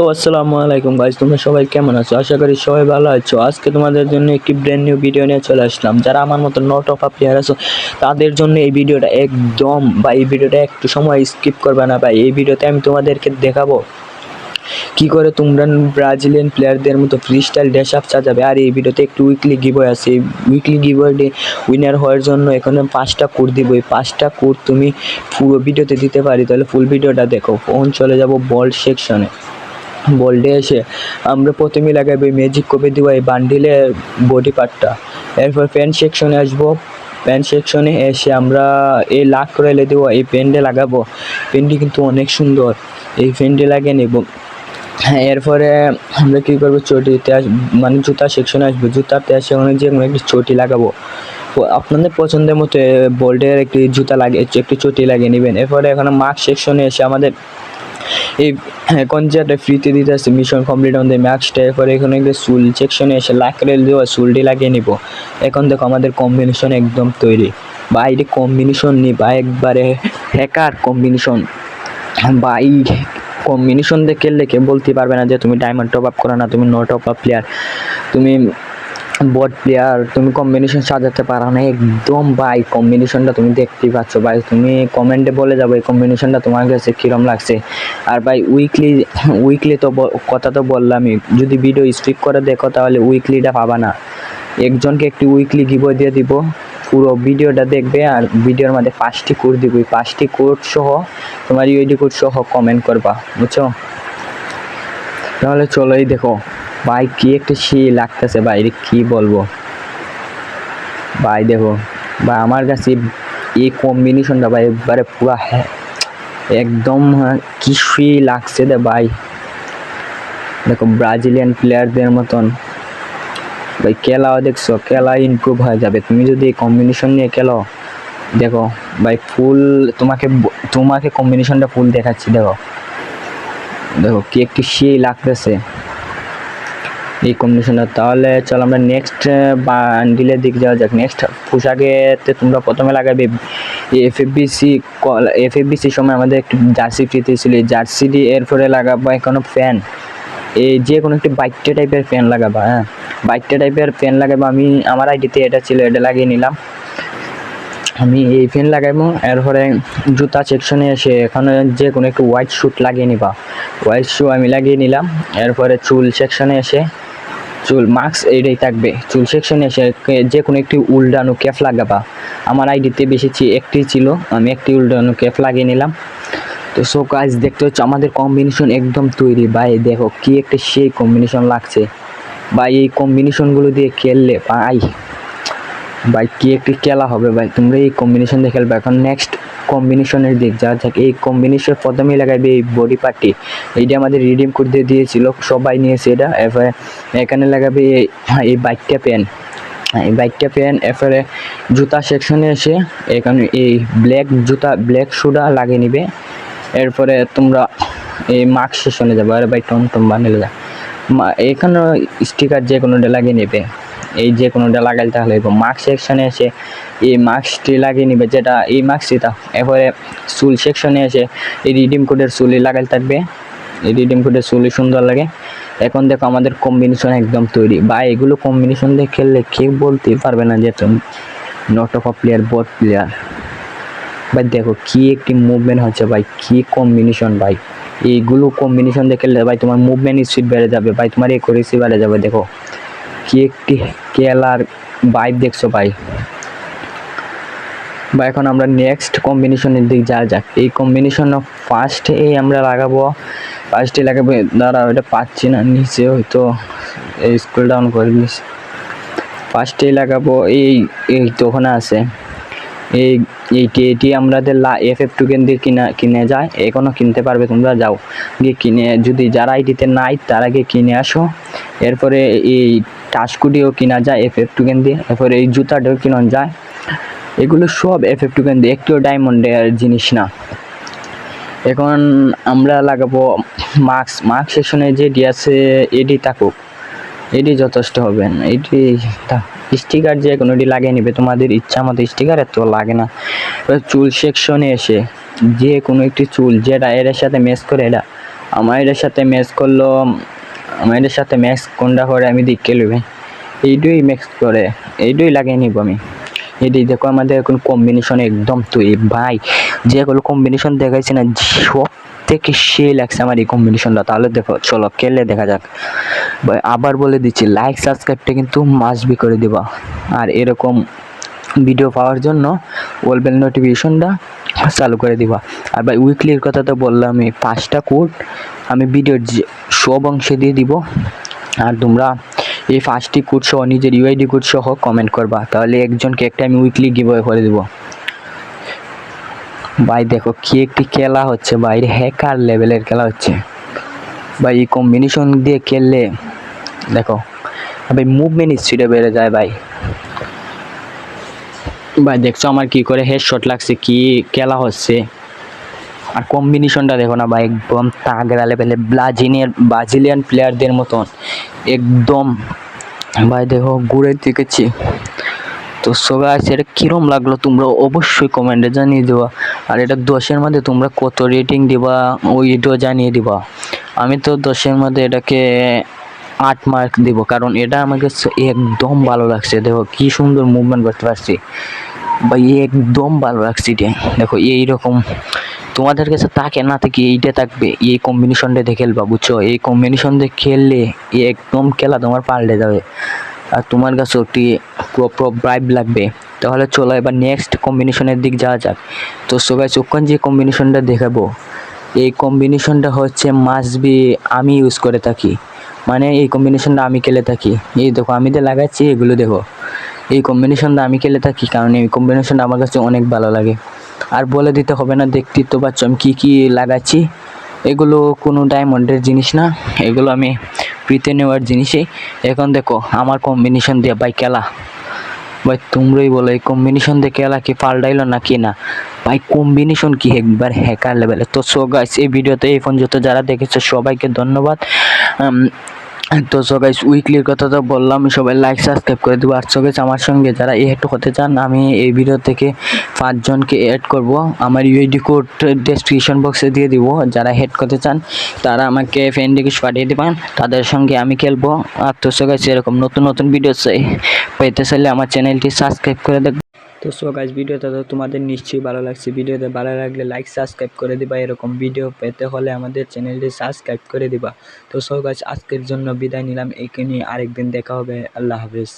তো আসসালামু আলাইকুম গাইজ তোমরা সবাই কেমন আছো? আশা করি সবাই ভালো আছো। আজকে তোমাদের জন্য একটি ব্র্যান্ড নিউ ভিডিও নিয়ে চলে আসলাম। যারা আমার মতো নট অফ প্লেয়ার আছো, তাদের জন্য এই ভিডিওটা একদম বা এই ভিডিওটা একটু সময় স্কিপ করবে না ভাই। এই ভিডিওতে আমি তোমাদেরকে দেখাবো কি করে তোমরা ব্রাজিলিয়ান প্লেয়ারদের মতো ফ্রি স্টাইল ড্যাশ আপ সাজাবে। আর এই ভিডিওতে একটু উইকলি গিবয় আছে। এই উইকলি গিবয়ে উইনার হওয়ার জন্য এখানে পাঁচটা কোড দিব। এই পাঁচটা কোড তুমি পুরো ভিডিওতে দিতে পারি। তাহলে ফুল ভিডিওটা দেখো। ফোন চলে যাব বল সেকশনে বলডে এসে আমরা প্রথমেই লাগাবো ম্যাজিক কপি দিব এই বান্ডিলে বডি পার্টটা এরপর প্যান্ট সেকশনে আসব। প্যান্ট সেকশনে এসে আমরা এই লাক করে এলে দেবো, এই পেনটা লাগাবো। পেনটি কিন্তু অনেক সুন্দর। এই পেনটি লাগিয়ে নেব। হ্যাঁ এরপরে আমরা কী করব? চটিতে আস মানে জুতা সেকশনে আসব। জুতাতে আসে ওখানে যে একটি চটি লাগাবো। আপনাদের পছন্দের মতো বোল্ডের একটি জুতা লাগে, একটি চটি লাগিয়ে নেবেন। এরপরে এখানে মার্ক সেকশনে এসে আমাদের এই এখন যেটা ফ্রিতে দিতে আসছে মিশন কমপ্লিট আমাদের ম্যাক্সটা এরপরে এখানে চুল সেকশনে এসে লাকরেল দেওয়া চুলটি লাগিয়ে নিব। এখন দেখো আমাদের কম্বিনেশন একদম তৈরি। বাইরে কম্বিনেশন নি বা একবারে হ্যাকার কম্বিনেশন বা এই কম্বিনেশন দিয়ে খেললে কেউ বলতে পারবে না যে তুমি ডায়মন্ড টপ আপ করো না, তুমি নো টপ আপ প্লেয়ার তুমি বট প্লেয়ার তুমি কম্বিনেশন সাজাতে পারো না। একদম ভাই কম্বিনেশনটা তুমি দেখতেই পাচ্ছ। ভাই, তুমি কমেন্টে বলে যাব, এই কম্বিনেশনটা তোমার কাছে কীরম লাগছে। আর ভাই উইকলি উইকলি তো কথা তো বললামই। যদি ভিডিও স্কিপ করে দেখো, তাহলে উইকলিটা পাবা না। একজনকে একটি উইকলি গিভ দিয়ে দিব। পুরো ভিডিওটা দেখবে, আর ভিডিওর মধ্যে পাঁচটি কোড দিব। পাঁচটি কোড সহ তোমার ইউডি কোড সহ কমেন্ট করবা, বুঝছ? তাহলে চলোই দেখো। ভাই, কি একটা সে লাগতেছে ভাই, এটা কি বলব? ভাই, দেখো, ভাই, আমার কাছে এই কম্বিনেশনটা ভাই একবারে পুরা হ্যাঁ একদম কি সে লাগছে দে ভাই। দেখো ব্রাজিলিয়ান প্লেয়ারদের মতন। ভাই, খেলাও দেখছ খেলা ইমপ্রুভ হয়ে যাবে। তুমি যদি এই কম্বিনেশন নিয়ে খেলো, দেখো, ভাই, ফুল, তোমাকে তোমাকে কম্বিনেশনটা ফুল দেখাচ্ছি, দেখো। দেখো, কি একটি সেই লাগতেছে। এই কম্বিনেশনটা তাহলে চলো আমরা নেক্সট বান্ডিলের দিক যাওয়া যাক। নেক্সট পোশাকেতে তোমরা প্রথমে লাগাবে F F BC F F বিসির সময় আমাদের একটু জার্সি ফ্রিতে ছিল। এই জার্সি দিয়ে এরপরে লাগাবো এখনও ফ্যান এই যে কোনো একটি বাইকটা টাইপের ফ্যান লাগাবা হ্যাঁ? বাইকটা টাইপের ফ্যান লাগাবো। আমি, আমার আইডিতে এটা ছিল, এটা লাগিয়ে নিলাম। আমি এই ফ্যান লাগাইবো এরপরে জুতা সেকশনে এসে এখানে যে কোনো একটু হোয়াইট শ্যুট লাগিয়ে নিবা। হোয়াইট শু আমি লাগিয়ে নিলাম। এরপরে চুল সেকশনে এসে চুল মাস্ক এইটাই থাকবে। চুল সেকশনে এসে যে কোনো একটি উল্টানো ক্যাপ লাগাবা। আমার আইডিতে বেশি একটি ছিল, আমি একটি উল্টানো ক্যাপ লাগিয়ে নিলাম। তো সো কাজ দেখতে হচ্ছে আমাদের কম্বিনেশন একদম তৈরি। ভাই, দেখো কি একটা সেই কম্বিনেশন লাগছে। ভাই, এই কম্বিনেশনগুলো দিয়ে খেললে ভাই ভাই কি একটি খেলা হবে ভাই। তোমরা এই কম্বিনেশন দিয়ে খেলবে। এখন নেক্সট কম্বিনেশনের দিক যা যাক, এই কম্বিনেশন প্রথমেই লাগাইবে এই বডি পার্টি এইটা আমাদের রিডিম করে দিয়ে দিয়েছিল, সবাই নিয়েছে এটা, এরপরে এখানে লাগাবে এই- এই বাইকটা পেন। এই বাইকটা পেন, এরপরে জুতা সেকশনে এসে এখানে এই ব্ল্যাক জুতা ব্ল্যাক শুটা লাগিয়ে নিবে। এরপরে তোমরা এই মার্ক সেকশনে যাবে, আরে ভাই টম টম বানিয়ে এখানে স্টিকার যে কোনোটা লাগিয়ে নেবে। এই যে কোনোটা লাগাইলে তাহলে মার্ক সেকশনে এসে এই মার্কসটি লাগিয়ে নিবে যেটা এই মার্কসটিটা এরপরে চুল সেকশনে এসে এই রিডিম কোডের চুলি লাগাইলে থাকবে। এই রিডিম কোডের চুলি সুন্দর লাগে। এখন দেখো আমাদের কম্বিনেশন একদম তৈরি। বা এগুলো কম্বিনেশন দিয়ে খেললে কেউ বলতেই পারবে না যে not of player bot player ভাই দেখো কি একটি মুভমেন্ট হচ্ছে ভাই, কি কম্বিনেশন ভাই। এইগুলো কম্বিনেশন খেললে ভাই তোমার মুভমেন্ট স্পিড বেড়ে যাবে, ভাই তোমার একুরেসি বেড়ে যাবে, দেখো। কি একটি খেলার বাইক দেখছ ভাই? বা এখন আমরা নেক্সট কম্বিনেশনের দিক যা যাক। এই কম্বিনেশন ফার্স্ট এই আমরা লাগাবো ফার্স্টে লাগাবো দাঁড়া ওটা পাচ্ছি না, নিচে হয়তো এই স্কুল ডাউন করে দিস ফার্স্টেই লাগাবো, এই এই ওখানে আছে। এই এইটি এটি আমাদের লা এফ এফ টুকেন দিয়ে কিনা, কিনে যায় এখনও কিনতে পারবে তোমরা, যাও। গিয়ে কিনে, যদি যারা আইডিতে নাই, তারা গিয়ে কিনে আসো। এরপরে এই টাস্কুটিও কিনা যায় এফ এফ টুকেন দিয়ে এরপরে এই জুতাটাও কিনা যায়। এগুলো সব এফ এফ টুকেন দিয়ে একটিও ডায়মন্ডের জিনিস না। এখন আমরা লাগাবো মাস্ক মাস্ক সেকশনে যেটি আছে, এটি থাকুক। এটি যথেষ্ট হবে এটি স্টিকার যে কোনোটি লাগিয়ে নিবে, তোমাদের ইচ্ছা মতো স্টিকার এত লাগে না। চুল সেকশনে এসে, যে কোনো একটি চুল, যেটা এর সাথে ম্যাচ করে, এটা, আমার এটার সাথে ম্যাচ করল আমার এটার সাথে ম্যাক্স কোনটা করে আমি দেখে লই এইটাই ম্যাক্স করে এইটাই লাগিয়ে নিব আমি। এটাই দেখো আমাদের এখন কম্বিনেশন একদম তুই ভাই যেগুলো কম্বিনেশন দেখাইছে না সব থেকে সে লাগছে আমার এই কম্বিনেশনটা তাহলে দেখো, চলো খেলে দেখা যাক। আবার বলে দিচ্ছি লাইক সাবস্ক্রাইবটা কিন্তু মাস্ট বি করে দিবা। আর এরকম ভিডিও পাওয়ার জন্য ওল বেল নোটিফিকেশনটা চালু করে দিবা। আর ভাই উইকলির কথা তো বললাম আমি পাঁচটা কোড আমি ভিডিওর সব অংশে দিয়ে দিব। আর তোমরা এই পাঁচটি কোড সহ, নিজের ইউআইডি কোড সহ কমেন্ট করবা। তাহলে একজনকে একটা আমি উইকলি গিভ করে দিব। ভাই দেখো কি একটি খেলা হচ্ছে বাইরে হ্যাকার লেভেলের খেলা হচ্ছে। ভাই এই কম্বিনেশন দিয়ে খেললে, দেখো, ভাই মুভমেন্ট স্পিডে বেড়ে যায় ভাই। ভাই, দেখছ আমার কি করে হেড শট লাগছে, কি খেলা হচ্ছে? আর কম্বিনেশনটা দেখো না ভাই, একদম তাগড়া লেভেলে ব্রাজিলিয়ান ব্রাজিলিয়ান প্লেয়ারদের মতন, একদম। ভাই, দেখো, ঘুরে দেখেছি। তো সবাই এটা কীরম লাগল তোমরা অবশ্যই কমেন্টে জানিয়ে দেওয়া আর এটা দশের মধ্যে তোমরা কত রেটিং দিবা ওইটাও জানিয়ে দিবা। আমি তো দশের মধ্যে এটাকে আট মার্ক দিব, কারণ এটা আমাকে একদম ভালো লাগছে। দেখো, কি সুন্দর মুভমেন্ট করতে পারছি। ভাই একদম ভালো লাগছে এটা দেখো, এইরকম তোমাদের কাছে তাকে না থেকে এইটা থাকবে, এই কম্বিনেশনটা দিয়ে খেলবা, বুঝছ? এই কম্বিনেশন দিয়ে খেললে একদম খেলা তোমার পাল্টে যাবে। আর তোমার কাছে একটি ব্রাইব লাগবে। তাহলে চলো এবার নেক্সট কম্বিনেশনের দিক যাওয়া যাক। তো সবাই চোখন যে কম্বিনেশনটা দেখাবো, এই কম্বিনেশনটা হচ্ছে মাস্ট বি আমি ইউজ করে থাকি। মানে এই কম্বিনেশনটা আমি খেলে থাকি। এই দেখো, আমি তো লাগাচ্ছি, এগুলো দেখো। এই কম্বিনেশনটা আমি খেলে থাকি, কারণ এই কম্বিনেশনটা আমার কাছে অনেক ভালো লাগে। আর বলে দিতে হবে না, দেখতে তো পাচ্ছ আমি কী কী লাগাচ্ছি। এগুলো কোনো ডায়মন্ডের জিনিস না, এগুলো আমি ফ্রিতে নেওয়ার জিনিসই। এখন দেখো, আমার কম্বিনেশন দিয়ে ভাই খেলা। ভাই, তোমরাই বলো, এই কম্বিনেশন দিয়ে খেলা কি পাল্টাইলো না কি না? ভাই কম্বিনেশন কি একবার হ্যাকার লেভেলে তো সো গাইস এই ভিডিওতে এই ফোন যত যারা দেখেছ, সবাইকে ধন্যবাদ। তো সো গাইস উইকলির কথা তো বললাম, সবাই লাইক সাবস্ক্রাইব করে দেবো। আর সো গাইস আমার সঙ্গে যারা এড হতে চান, আমি এই ভিডিও থেকে পাঁচজনকে অ্যাড করব। আমার ইউআইডি কোড ডেসক্রিপশন বক্সে দিয়ে দিব। যারা হেড করতে চান, তারা আমাকে ফ্রেন্ড রিকোয়েস্ট পাঠিয়ে দেবেন তাদের সঙ্গে আমি খেলব। আর তো সো গাইস এরকম নতুন নতুন ভিডিও চাই পেতে চাইলে আমার চ্যানেলটি সাবস্ক্রাইব করে দেখবে তো সো গাইজ ভিডিওটা তো তোমাদের নিশ্চয়ই ভালো লাগছে। ভিডিওতে ভালো লাগলে লাইক সাবস্ক্রাইব করে দিবা। এরকম ভিডিও পেতে হলে আমাদের চ্যানেলটি সাবস্ক্রাইব করে দিবা। তো সো গাইজ আজকের জন্য বিদায় নিলাম। এখানে আরেকদিন দেখা হবে। আল্লাহ হাফেজ।